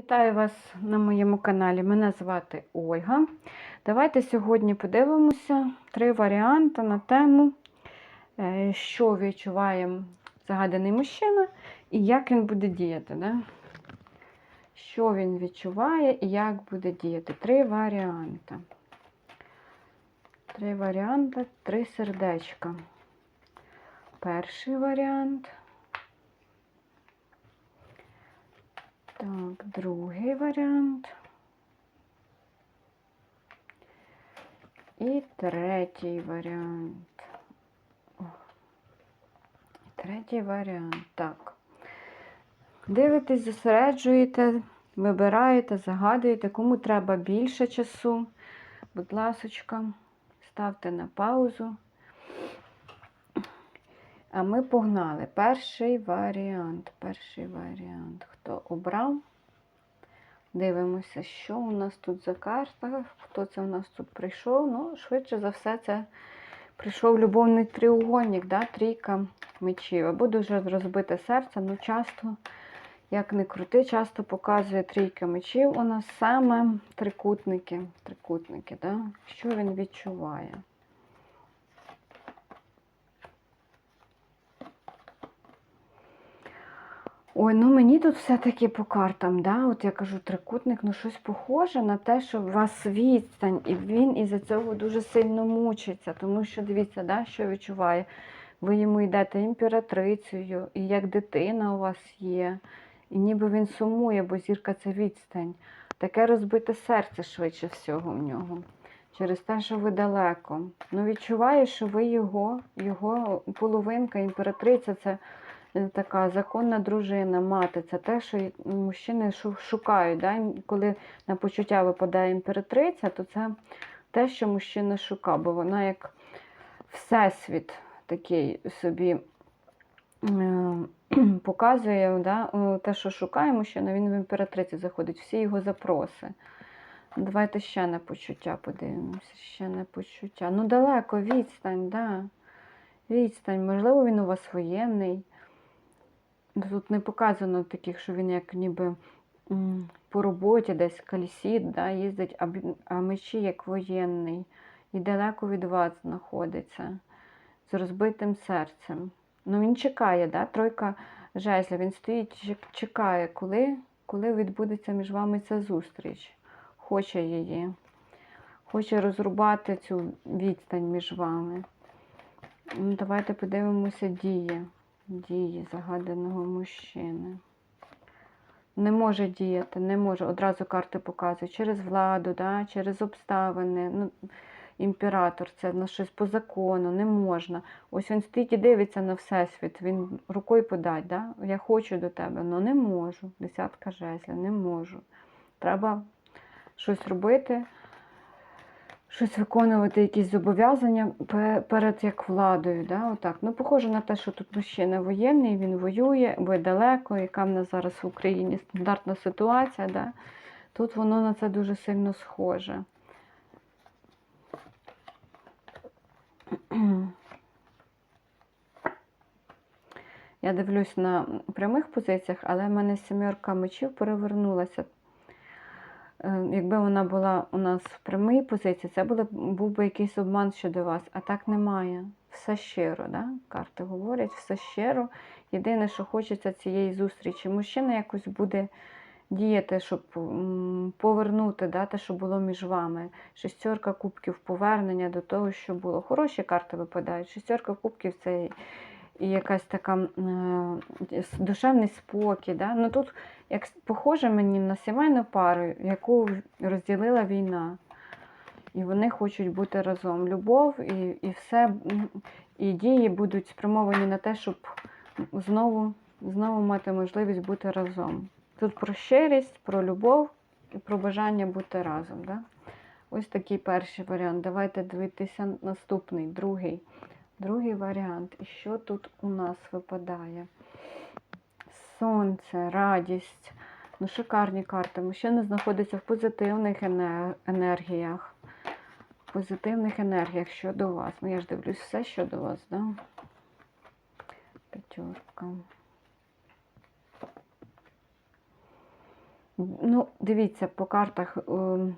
Вітаю вас на моєму каналі. Мене звати Ольга. Давайте сьогодні подивимося три варіанти на тему, е, що відчуває загаданий мужчина і як він буде діяти. Да? Що він відчуває і як буде діяти. Три варіанти. Три варіанти, три сердечка. Перший варіант. Так, другий варіант. І третій варіант. Третій варіант. Так. Дивитесь, зосереджуєте, вибираєте, загадуєте, кому треба більше часу. Будь ласочка, ставте на паузу. А ми погнали. Перший варіант. Перший варіант. Хто обрав? Дивимося, що у нас тут за карта, хто це у нас тут прийшов. Ну, швидше за все, це прийшов любовний тріугольник, да? трійка мечів. Або дуже розбите серце, ну часто, як не крути, часто показує трійка мечів у нас саме трикутники. трикутники да? Що він відчуває? Ой, ну мені тут все-таки по картам, да? от я кажу, трикутник, ну щось похоже на те, що у вас відстань, і він із-за цього дуже сильно мучиться, тому що дивіться, да, що відчуває. Ви йому йдете імператрицею, і як дитина у вас є, і ніби він сумує, бо зірка це відстань. Таке розбите серце швидше всього в нього. Через те, що ви далеко. Ну, відчуває, що ви його, його половинка, імператриця це така законна дружина, мати. Це те, що мужчини шукають. Да? Коли на почуття випадає імператриця, то це те, що мужчина шукав, бо вона як всесвіт такий собі е, показує да? те, що шукає мужчина, він в імператриці заходить, всі його запроси. Давайте ще на почуття подивимося. Ще на почуття. Ну, далеко, відстань, да. Відстань. Можливо, він у вас воєнний. Тут не показано таких, що він як ніби по роботі десь колісіт, да, їздить, а, мечі як воєнний. І далеко від вас знаходиться. З розбитим серцем. Ну, він чекає, да? тройка жезлів. Він стоїть, чек- чекає, коли, коли відбудеться між вами ця зустріч. Хоче її. Хоче розрубати цю відстань між вами. Ну, Давайте подивимося дії. Дії загаданого мужчини. Не може діяти, не може. Одразу карти показують через владу, да? через обставини. Ну, імператор, це на щось по закону, не можна. Ось він стоїть і дивиться на всесвіт, він рукою подать, да? я хочу до тебе, але не можу. Десятка жезлів, не можу. Треба щось робити, щось виконувати, якісь зобов'язання перед як владою. Да? Отак. Ну, похоже на те, що тут мужчина воєнний, він воює, бо далеко, яка в нас зараз в Україні стандартна ситуація. Да? Тут воно на це дуже сильно схоже. Я дивлюсь на прямих позиціях, але в мене сімерка мечів перевернулася. Е, Якби вона була у нас в прямій позиції, це буде, був би якийсь обман щодо вас, а так немає. Все щиро, да? карти говорять, все щиро. Єдине, що хочеться цієї зустрічі. Мужчина якось буде діяти, щоб повернути да, те, що було між вами. Шестерка кубків повернення до того, що було. Хороші карти випадають. Шестерка кубків це і якась така е, душевний спокій. Да? Ну, тут як похоже мені на сімейну пару, яку розділила війна. І вони хочуть бути разом. Любов і, і все, і дії будуть спрямовані на те, щоб знову, знову мати можливість бути разом. Тут про щирість, про любов і про бажання бути разом. Да? Ось такий перший варіант. Давайте дивитися наступний, другий. Другий варіант. І що тут у нас випадає? Сонце, радість. Ну, шикарні карти. Мужчина знаходиться в позитивних енергіях. В позитивних енергіях щодо вас. Ну, я ж дивлюсь все щодо вас, да? П'ятерка. Ну, дивіться, по картах, ем,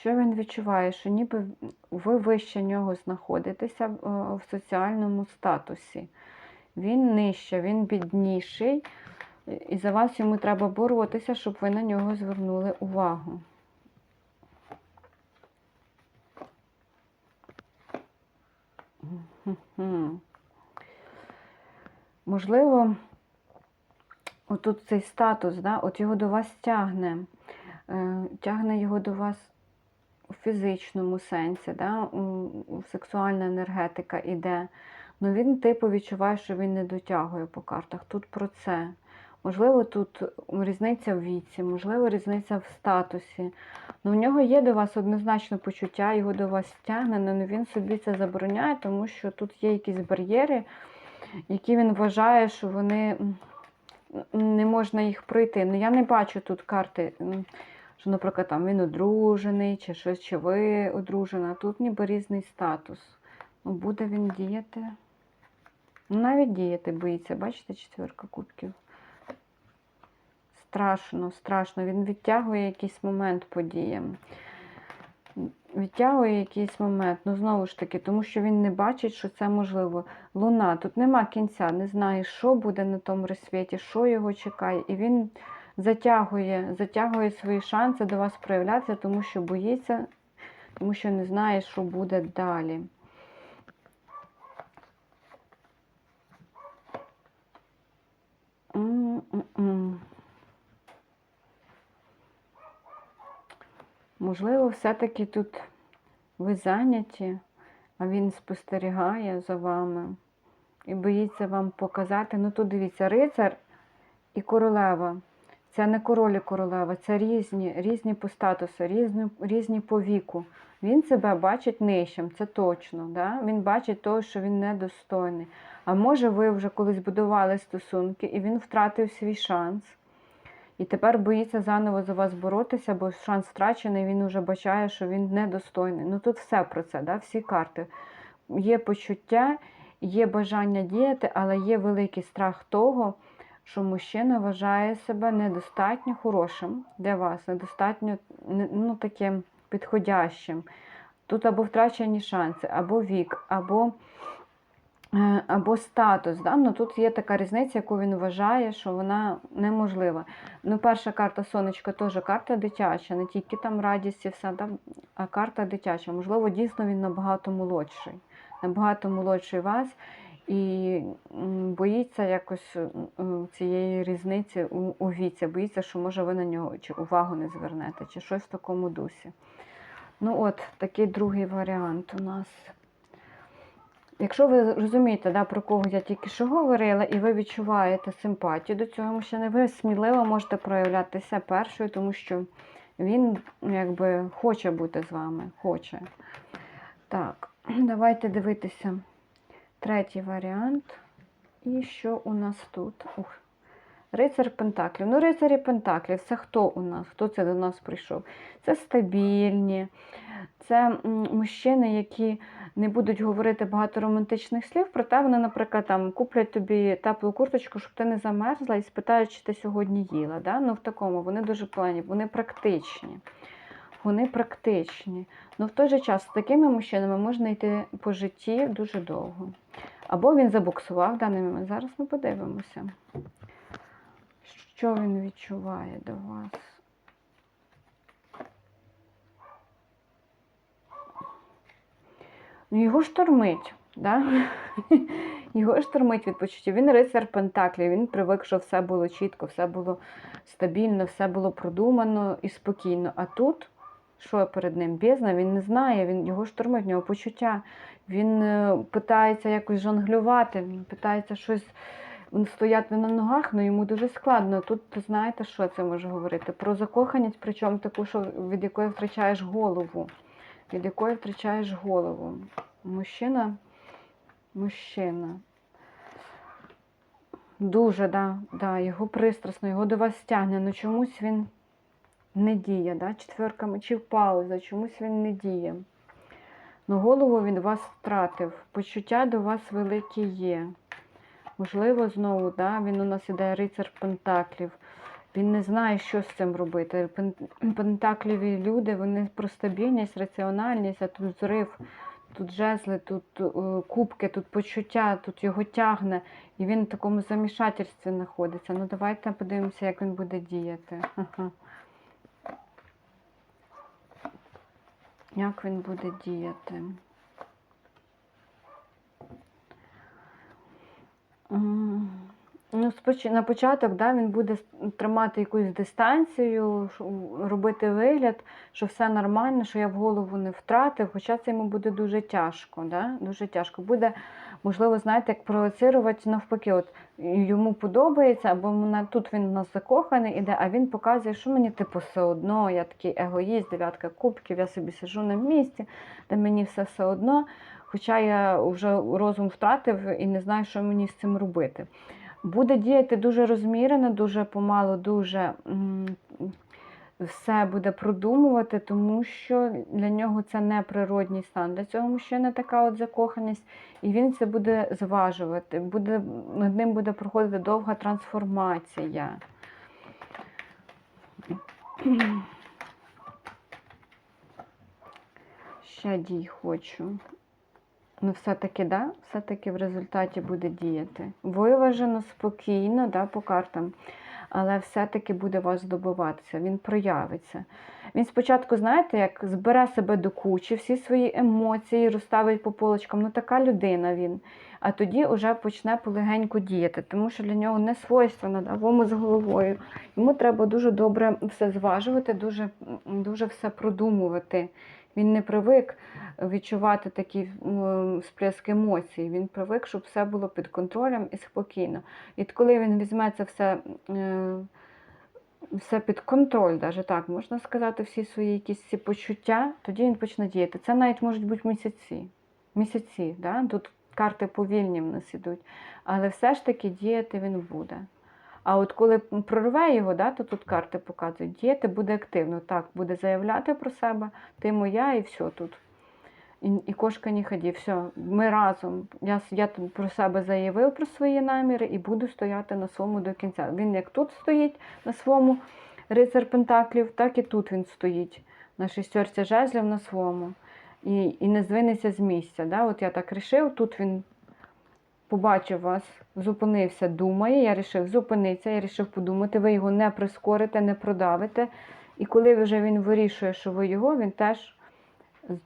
що він відчуває, що ніби ви вище нього знаходитеся е, в соціальному статусі. Він нижче, він бідніший, і за вас йому треба боротися, щоб ви на нього звернули увагу. Можливо, отут цей статус, да, от його до вас тягне, е, тягне його до вас фізичному сенсі, да, сексуальна енергетика іде. Ну він типу відчуває, що він не дотягує по картах. Тут про це. Можливо, тут різниця в віці, можливо, різниця в статусі. Ну, в нього є до вас однозначно почуття, його до вас тягне, але він собі це забороняє, тому що тут є якісь бар'єри, які він вважає, що вони не можна їх пройти. Ну, я не бачу тут карти, що, наприклад, там він одружений, чи щось, чи ви одружена. Тут ніби різний статус. Ну, буде він діяти. Ну, навіть діяти боїться, бачите, четверка кубків. Страшно, страшно. Він відтягує якийсь момент подіям. Відтягує якийсь момент. Ну, знову ж таки, тому що він не бачить, що це можливо. Луна, тут нема кінця, не знає, що буде на тому розсвіті, що його чекає. І він затягує, затягує свої шанси до вас проявлятися, тому що боїться, тому що не знає, що буде далі. Можливо, все-таки тут ви зайняті, а він спостерігає за вами і боїться вам показати. Ну тут дивіться, рицар і королева. Це не король і королева, це різні, різні по статусу, різні, різні по віку. Він себе бачить нижчим, це точно. Да? Він бачить того, що він недостойний. А може, ви вже колись будували стосунки, і він втратив свій шанс. І тепер боїться заново за вас боротися, бо шанс втрачений, він вже бачає, що він недостойний. Ну тут все про це, да? всі карти. Є почуття, є бажання діяти, але є великий страх того, що мужчина вважає себе недостатньо хорошим для вас, недостатньо ну, таким підходящим. Тут або втрачені шанси, або вік, або, е, або статус. Да? Ну, тут є така різниця, яку він вважає, що вона неможлива. Ну, перша карта сонечка теж карта дитяча, не тільки там радість і все, да? а карта дитяча. Можливо, дійсно він набагато молодший, набагато молодший вас. І боїться якось цієї різниці у, у віці, боїться, що може ви на нього чи увагу не звернете, чи щось в такому дусі. Ну от, такий другий варіант у нас. Якщо ви розумієте, да, про кого я тільки що говорила, і ви відчуваєте симпатію до цього мужчини, ви сміливо можете проявлятися першою, тому що він якби хоче бути з вами. Хоче. Так, давайте дивитися третій варіант. І що у нас тут? Ух. Рицар Пентаклів. Ну, рицарі Пентаклів, це хто у нас? Хто це до нас прийшов? Це стабільні, це мужчини, які не будуть говорити багато романтичних слів, проте вони, наприклад, там куплять тобі теплу курточку, щоб ти не замерзла, і спитають, чи ти сьогодні їла. Да? Ну, в такому, вони дуже плані, вони практичні. Вони практичні. Ну, в той же час з такими мужчинами можна йти по житті дуже довго. Або він забуксував в даний момент. Зараз ми подивимося. Що він відчуває до вас? Ну, його штормить, да? його штормить від почуття. Він рицар Пентаклі, він привик, що все було чітко, все було стабільно, все було продумано і спокійно. А тут, що перед ним бездна, він не знає, він його штормить, в нього почуття. Він е, питається якось жонглювати, він питається щось він стояти на ногах, але йому дуже складно. Тут знаєте, що це може говорити? Про закоханість, причому таку, що від якої втрачаєш голову. Від якої втрачаєш голову. Мужчина, мужчина. Дуже, да, да, його пристрасно, його до вас тягне, але чомусь він не діє. Да? Четверка мечів пауза, чомусь він не діє. Ну, голову він вас втратив. Почуття до вас великі є. Можливо, знову, да, він у нас іде рицар Пентаклів. Він не знає, що з цим робити. Пен- Пентакліві люди, вони про стабільність, раціональність, а тут зрив, тут жезли, тут е, кубки, тут почуття, тут його тягне. І він в такому замішательстві знаходиться. Ну давайте подивимося, як він буде діяти. Ага. Як він буде діяти? Ну, на початок да, він буде тримати якусь дистанцію, робити вигляд, що все нормально, що я в голову не втратив, хоча це йому буде дуже тяжко. Да? Дуже тяжко. Буде, можливо, знаєте, як провоцирувати навпаки. От йому подобається, або тут він у нас закоханий іде, а він показує, що мені типу все одно, я такий егоїст, дев'ятка кубків, я собі сижу на місці, де мені все все одно. Хоча я вже розум втратив і не знаю, що мені з цим робити. Буде діяти дуже розмірено, дуже помалу, дуже все буде продумувати, тому що для нього це не природній стан. Для цього мужчини така от закоханість, і він це буде зважувати. Буде, над ним буде проходити довга трансформація. Ще дій хочу. Ну, все-таки, да, все-таки в результаті буде діяти. Виважено, спокійно, да, по картам, але все-таки буде вас добиватися, він проявиться. Він спочатку, знаєте, як збере себе до кучі, всі свої емоції розставить по полочкам. Ну, така людина він. А тоді вже почне полегеньку діяти, тому що для нього не свойственно да, вому з головою. Йому треба дуже добре все зважувати, дуже, дуже все продумувати. Він не привик відчувати такі сплеск емоцій. Він привик, щоб все було під контролем і спокійно. І коли він візьме це все, е, все під контроль, навіть так можна сказати, всі свої якісь ці почуття, тоді він почне діяти. Це навіть можуть бути місяці. Місяці, да? тут карти повільні в нас ідуть, але все ж таки діяти він буде. А от коли прорве його, да, то тут карти показують, діяти буде активно. Так, буде заявляти про себе, ти моя і все тут. І, і кошка не ході, все, ми разом. Я, я про себе заявив про свої наміри і буду стояти на своєму до кінця. Він як тут стоїть на своєму рицар Пентаклів, так і тут він стоїть на шістерці жезлів на своєму. І, і не звинеться з місця. Да? От я так рішив, тут він побачив вас, зупинився, думає. Я вирішив зупинитися, я вирішив подумати, ви його не прискорите, не продавите. І коли вже він вирішує, що ви його, він теж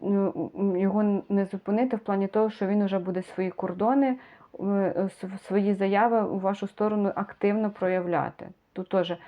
ну, його не зупинити в плані того, що він вже буде свої кордони, е, свої заяви у вашу сторону активно проявляти. Тут теж е,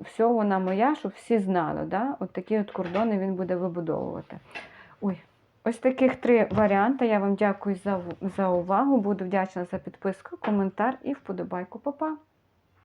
все вона моя, щоб всі знали. Да? От такі от кордони він буде вибудовувати. Ой, ось таких три варіанти. Я вам дякую за, за увагу. Буду вдячна за підписку, коментар і вподобайку. Па-па!